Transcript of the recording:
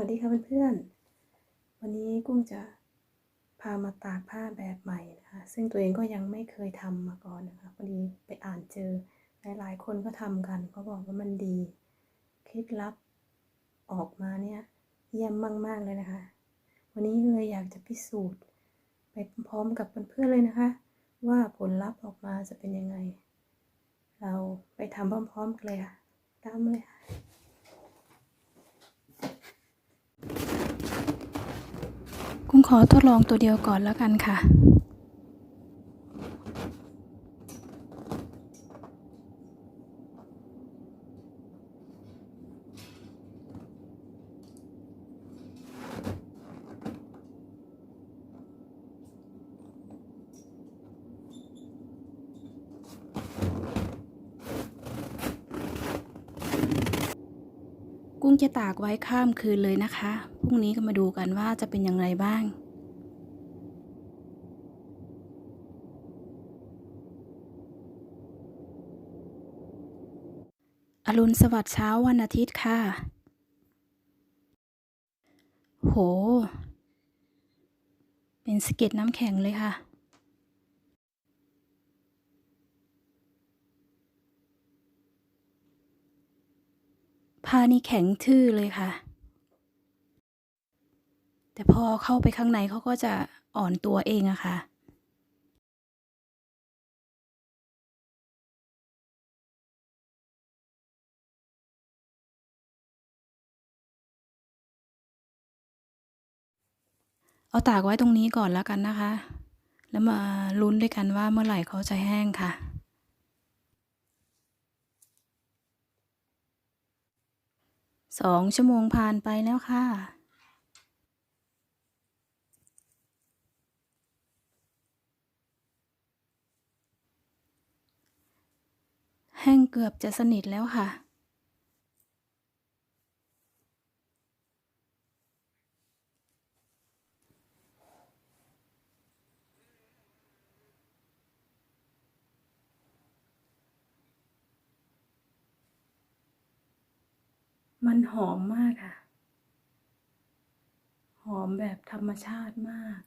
วัสดีค่ะเพื่อนๆ วันนี้กุ้งจะพามาตากผ้าแบบใหม่นะคะ ซึ่งตัวเองก็ยังไม่เคยทำมาก่อนนะคะพอดีไปอ่านเจอหลายๆคนก็ทำกันเขาบอกว่ามันดี เคล็ดลับออกมาเนี่ยเยี่ยมมากๆเลยนะคะ วันนี้เลยอยากจะพิสูจน์ ไปพร้อมๆกับเพื่อนๆเลยนะคะ ว่าผลลัพธ์ออกมาจะเป็นยังไง เราไปทำพร้อมๆกันเลยค่ะตามมเลยค่ะ กุ้งขอทดลองตัวเดียวก่อนแล้วกันค่ะกุ้ง จะตากไว้ข้ามคืนเลยนะคะ พรุ่งนี้ก็มาดูกันว่าจะเป็นอย่างไรบ้างอรุณสวัสดิ์เช้าวันอาทิตย์ค่ะ โห เป็นสเก็ดน้ำแข็งเลยค่ะ ผ้านี่แข็งทื่อเลยค่ะ แต่พอเข้าไปข้างในเขาก็จะอ่อนตัวเองอะค่ะเอาตากไว้ตรงนี้ก่อนแล้วกันนะคะ แล้วมาลุ้นด้วยกันว่าเมื่อไหร่เขาจะแห้งค่ะ สองชั่วโมงผ่านไปแล้วค่ะ แห้งเกือบจะสนิทแล้วค่ะ มันหอมมากค่ะ หอมแบบธรรมชาติมาก